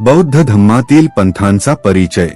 बौद्ध धम्मातील पंथांचा परिचय.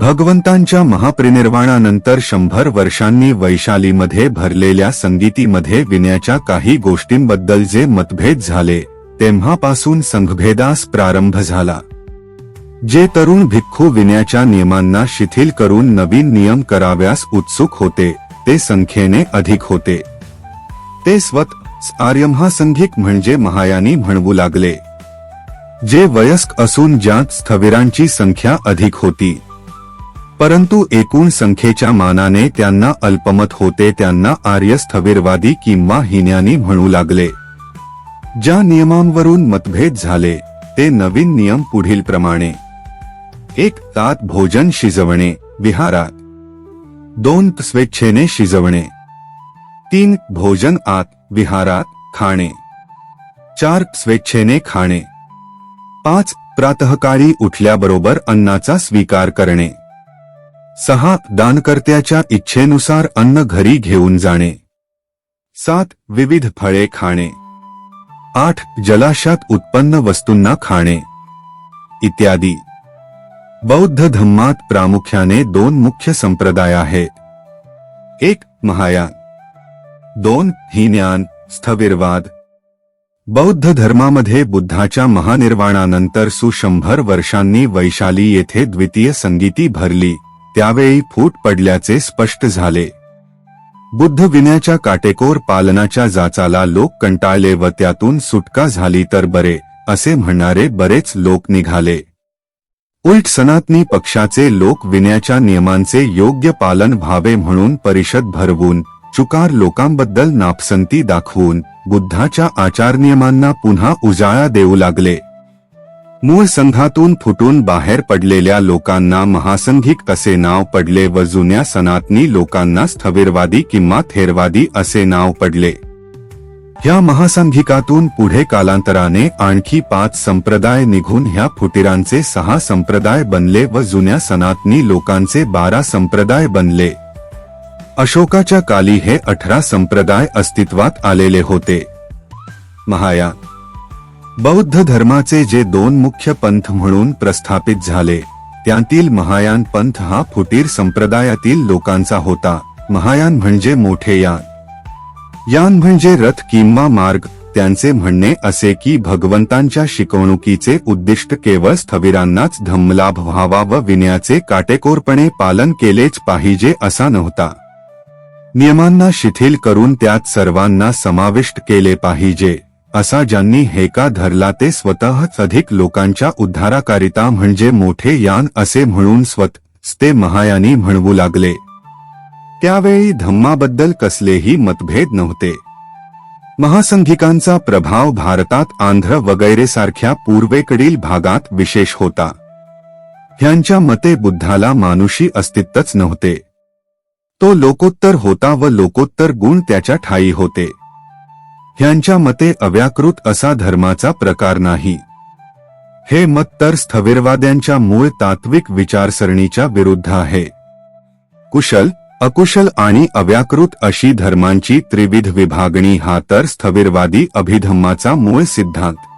भगवंतांच्या महाप्रिनिर्वाणानंतर शंभर वर्षांनी वैशालीमध्ये भरलेल्या संगीतीमध्ये विण्याच्या काही गोष्टींबद्दल जे मतभेद झाले तेव्हापासून संघभेदास प्रारंभ झाला. जे तरुण भिक्खू विण्याच्या नियमांना शिथिल करून नवीन नियम कराव्यास उत्सुक होते ते संख्येने अधिक होते. ते स्वत आर्यमहासंघिक म्हणजे महायानी म्हणवू लागले. जे वयस्क असून ज्यात स्थविरांची संख्या अधिक होती. परंतु एकूण संख्येच्या मानाने त्यांना अल्पमत होते त्यांना आर्य स्थविरवादी किंवा हिन्यानी म्हणू लागले. ज्या नियमांवरून मतभेद झाले ते नवीन नियम पुढील प्रमाणे. एक तात भोजन शिजवणे विहारात. दोन स्वेच्छेने शिजवणे. तीन भोजन आत विहारात खाणे. चार स्वेच्छेने खाणे. पाच प्रातःकाळी उठल्याबरोबर अन्नाचा स्वीकार करणे. सहा दानकर्त्याच्या इच्छेनुसार अन्न घरी घेऊन जाणे. सात विविध फळे खाणे. आठ जलाशयात उत्पन्न वस्तूंना खाणे. इत्यादी. बौद्ध धम्मात प्रामुख्याने दोन मुख्य संप्रदाय आहेत. एक महायान. दोन ही ज्ञान स्थविरवाद. बौद्ध धर्मामध्ये बुद्धाच्या महानिर्वाणानंतर सुशंभर वर्षांनी वैशाली येथे द्वितीय संगीती भरली त्यावेळी फूट पडल्याचे स्पष्ट झाले. बुद्ध विन्याच्या काटेकोर पालनाच्या जाचाला लोक कंटाळले व त्यातून सुटका झाली तर बरे असे म्हणणारे बरेच लोक निघाले. उलट सनातनी पक्षाचे लोक विन्याच्या नियमांचे योग्य पालन व्हावे म्हणून परिषद भरवून चुकार लोकांबद्दल नापसंती दाखवून बुद्धाच्या आचारनियमांना पुन्हा उजाळा देऊ लागले. मूळ संघातून फुटून बाहेर पडलेल्या लोकांना महासंघिक असे नाव पडले व जुन्या सनातनी लोकांना स्थविरवादी किंवा थेरवादी असे नाव पडले. ह्या महासंघिकातून पुढे कालांतराने आणखी पाच संप्रदाय निघून ह्या फुटिरांचे सहा संप्रदाय बनले व जुन्या सनातनी लोकांचे बारा संप्रदाय बनले. अशोकाच्या काली हे अठरा संप्रदाय अस्तित्वात आलेले होते. महाया बौद्ध धर्माचे जे दोन मुख्य पंथ म्हणून प्रस्थापित झाले त्यातील महायान पंथ हा फुटीर संप्रदायातील लोकांचा होता. महायान म्हणजे मोठे यान. यान म्हणजे रथ किंवा मार्ग त्यांचे म्हणणे असे की भगवंतांच्या शिकवणुकीचे उद्दिष्ट केवळ स्थविरांनाच धम्मलाभ व्हावा व विनयाचे काटेकोरपणे पालन केलेच पाहिजे असा नव्हता. नियमांना शिथिल करून त्यात सर्वांना समाविष्ट केले पाहिजे असा ज्यांनी हेका धरला ते स्वतःच अधिक लोकांच्या उद्धाराकारिता म्हणजे मोठे यान असे म्हणून स्वत ते महायानी म्हणवू लागले. त्यावेळी धम्माबद्दल कसलेही मतभेद नव्हते. महासंघिकांचा प्रभाव भारतात आंध्र वगैरे सारख्या पूर्वेकडील भागात विशेष होता. ह्यांच्या मते बुद्धाला मानुषी अस्तित्वच नव्हते. तो लोकोत्तर होता व लोकोत्तर गुण त्याच्या ठाई होते. ह्यांच्या मते अव्याकृत असा धर्माचा प्रकार नाही. हे मत तर स्थविरवाद्यांच्या मूळ तात्विक विचारसरणीच्या विरुद्ध आहे. कुशल अकुशल आणि अव्याकृत अशी धर्मांची त्रिविध विभागणी हा तर स्थविरवादी अभिधम्माचा मूळ सिद्धांत.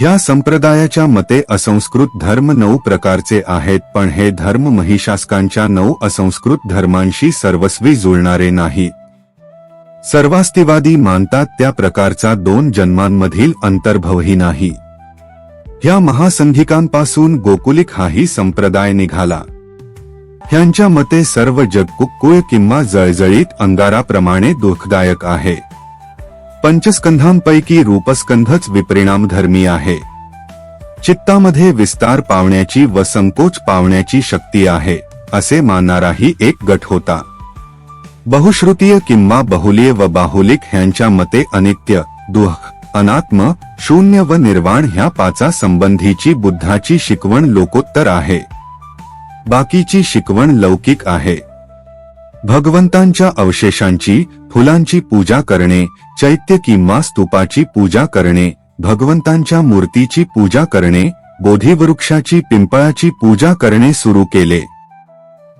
ह्या संप्रदायाच्या मते असंस्कृत धर्म नऊ प्रकारचे आहेत पण हे धर्म महिशासकांच्या नऊ असंस्कृत धर्मांशी सर्वस्वी जुळणारे नाही. सर्वास्तिवादी मानतात त्या प्रकारचा दोन जन्मांमधील अंतर्भवही नाही. ह्या महासंघिकांपासून गोकुलिक हाही संप्रदाय निघाला. ह्यांच्या मते सर्व जग कुक्कुळ किंवा जळजळीत अंगाराप्रमाणे दुःखदायक आहे. पंचस्कंधांपैकी रूपस्कंधच विपरिणामधर्मी आहे. चित्तामध्ये विस्तार पावण्याची व संकोच पावण्याची शक्ती आहे असे मानणाराही एक गट होता. बहुश्रुतीय किंवा बहुलीय व बाहुलिक ह्यांच्या मते अनित्य दुःख अनात्म शून्य व निर्वाण ह्या पाचा संबंधीची बुद्धाची शिकवण लोकोत्तर आहे. बाकीची शिकवण लौकिक आहे. भगवंतांच्या अवशेषांची फुलांची पूजा करणे चैत्य किंवा स्तूपाची पूजा करणे भगवंतांच्या मूर्तीची पूजा करणे बोधीवृक्षाची पिंपळाची पूजा करणे सुरू केले.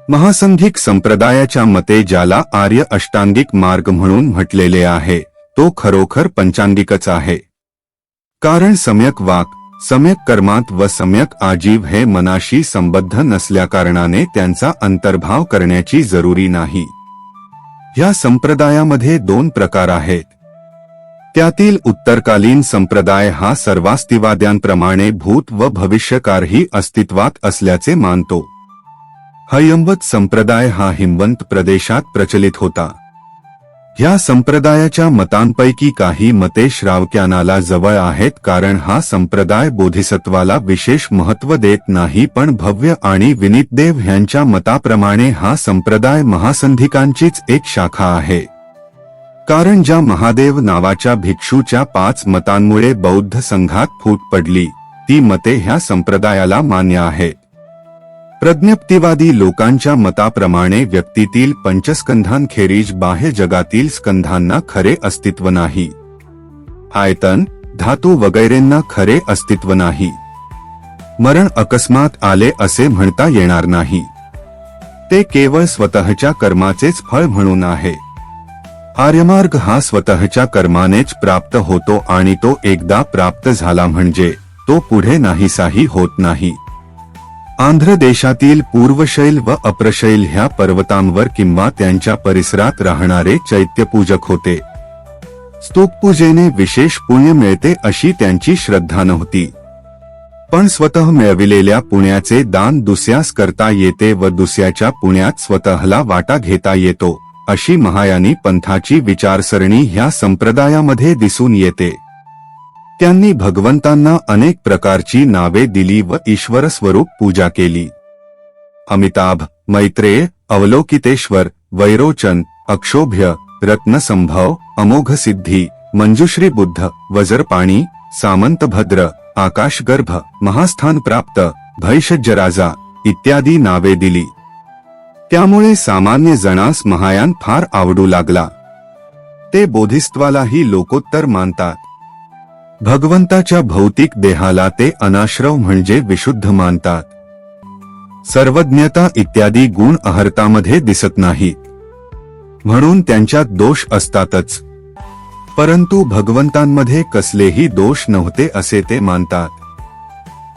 महासंघिक संप्रदायाच्या मते ज्याला आर्य अष्टांगिक मार्ग म्हणून म्हटलेले आहे तो खरोखर पंचांगिकच आहे. कारण सम्यक वाक सम्यक कर्मात व सम्यक आजीव हे मनाशी संबद्ध नसल्याकारणाने त्यांचा अंतर्भाव करण्याची जरुरी नाही. या संप्रदायामध्ये दोन प्रकार आहेत. त्यातील उत्तरकालीन संप्रदाय हा सर्वास्तिवाद्यांप्रमाणे भूत व भविष्यकारही अस्तित्वात असल्याचे मानतो. हयंवत संप्रदाय हा हिमवंत प्रदेशात प्रचलित होता. ह्या संप्रदायाच्या मतांपैकी काही मते श्रावक्यानाला जवळ आहेत कारण हा संप्रदाय बोधिसत्वाला विशेष महत्त्व देत नाही पण भव्य आणि विनीतदेव ह्यांच्या मताप्रमाणे हा संप्रदाय महासंधिकांचीच एक शाखा आहे. कारण ज्या महादेव नावाच्या भिक्षूच्या पाच मतांमुळे बौद्ध संघात फूट पडली ती मते ह्या संप्रदायाला मान्य आहेत. प्रज्ञप्तिवादी लोकांच्या मताप्रमाणे व्यक्तीतील पंचस्कंधांखेरीज बाह्य जगातील स्कंधांना खरे अस्तित्व नाही. आयतन धातू वगैरेंना खरे अस्तित्व नाही. मरण अकस्मात आले असे म्हणता येणार नाही. ते केवळ स्वतःच्या कर्माचेच फळ म्हणून आहे. आर्यमार्ग हा स्वतःच्या कर्मानेच प्राप्त होतो आणि तो एकदा प्राप्त झाला म्हणजे तो पुढे नाहीसाही होत नाही. आंध्र देशातील पूर्वशैल व अप्रशैल ह्या पर्वतांवर किंवा त्यांच्या परिसरात राहणारे चैत्यपूजक होते. स्तूपपूजेने विशेष पुण्य मिळते अशी त्यांची श्रद्धा नव्हती. पण स्वतः मिळविलेल्या पुण्याचे दान दुसऱ्यास करता येते व दुसऱ्याच्या पुण्यात स्वतःला वाटा घेता येतो अशी महायानी पंथाची विचारसरणी ह्या संप्रदायामध्ये दिसून येते. त्यांनी भगवंतांना अनेक प्रकारची नावे दिली व ईश्वर स्वरूप पूजा केली. अमिताभ मैत्रेय अवलोकितेश्वर वैरोचन अक्षोभ्य रत्नसंभव अमोघ सिद्धी मंजुश्री बुद्ध वजरपाणी सामंतभद्र आकाशगर्भ महास्थान प्राप्त भैषज्यराजा इत्यादी नावे दिली. त्यामुळे सामान्य जणास महायान फार आवडू लागला. ते बोधिस्त्वालाही लोकोत्तर मानतात. भगवंताच्या भौतिक देहाला ते अनाश्रव म्हणजे विशुद्ध मानतात. सर्वज्ञता इत्यादी गुण अहर्तामध्ये दिसत नाहीत म्हणून त्यांच्यात दोष असतातच. परंतु भगवंतांमध्ये कसलेही दोष नव्हते असे ते मानतात.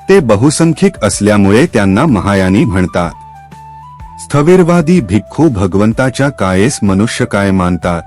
ते बहुसंख्यक असल्यामुळे त्यांना महायानी म्हणतात. स्थविरवादी भिक्खू भगवंताच्या कायेस मनुष्य काय मानतात?